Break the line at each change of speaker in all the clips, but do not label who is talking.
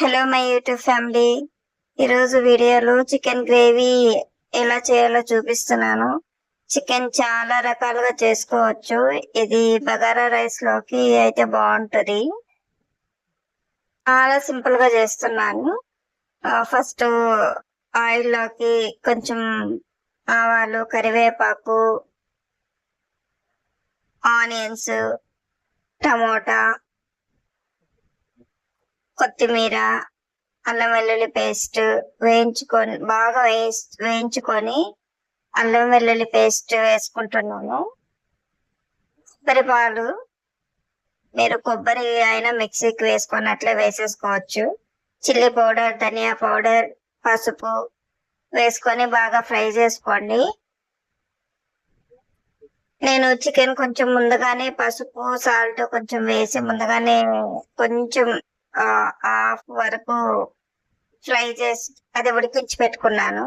Hello my YouTube family. ఈరోజు వీడియోలో chicken gravy ఎలా చేయాలో చూపిస్తున్నాను. చికెన్ చాలా రకాలుగా చేసుకోవచ్చు. ఇది బగారా రైస్లోకి అయితే బాగుంటది. చాలా సింపుల్గా చేస్తున్నాను. ఫస్ట్ ఆయిల్లోకి కొంచెం ఆవాలు కరివేపాకు ఆనియన్స్ టమోటా కొత్తిమీర అల్లం వెల్లుల్లి పేస్ట్ వేయించుకొని బాగా వేస్ వేయించుకొని అల్లం వెల్లుల్లి పేస్ట్ వేసుకుంటున్నాను. కొబ్బరి పాలు మీరు కొబ్బరి అయినా మిక్సీకి వేసుకొని వేసేసుకోవచ్చు. చిల్లీ పౌడర్ ధనియా పౌడర్ పసుపు వేసుకొని బాగా ఫ్రై చేసుకోండి. నేను చికెన్ కొంచెం ముందుగానే పసుపు సాల్ట్ కొంచెం వేసి ముందుగానే కొంచెం హాఫ్ వరకు ఫ్రై చేసి అది ఉడికించి పెట్టుకున్నాను.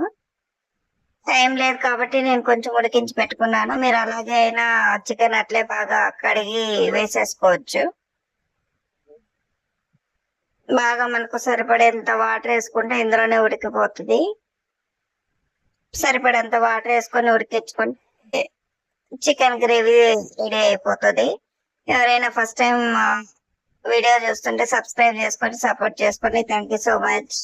టైం లేదు కాబట్టి నేను కొంచెం ఉడికించి పెట్టుకున్నాను. మీరు అలాగే అయినా చికెన్ అట్లే బాగా కడిగి వేసేసుకోవచ్చు. బాగా మనకు సరిపడేంత వాటర్ వేసుకుంటే ఇందులోనే ఉడికిపోతుంది. సరిపడేంత వాటర్ వేసుకొని ఉడికించుకుంటే చికెన్ గ్రేవీ రెడీ అయిపోతుంది. ఎవరైనా ఫస్ట్ టైం వీడియో చూస్తుంటే సబ్స్క్రైబ్ చేసుకొని సపోర్ట్ చేసుకోండి థ్యాంక్ యూ సో మచ్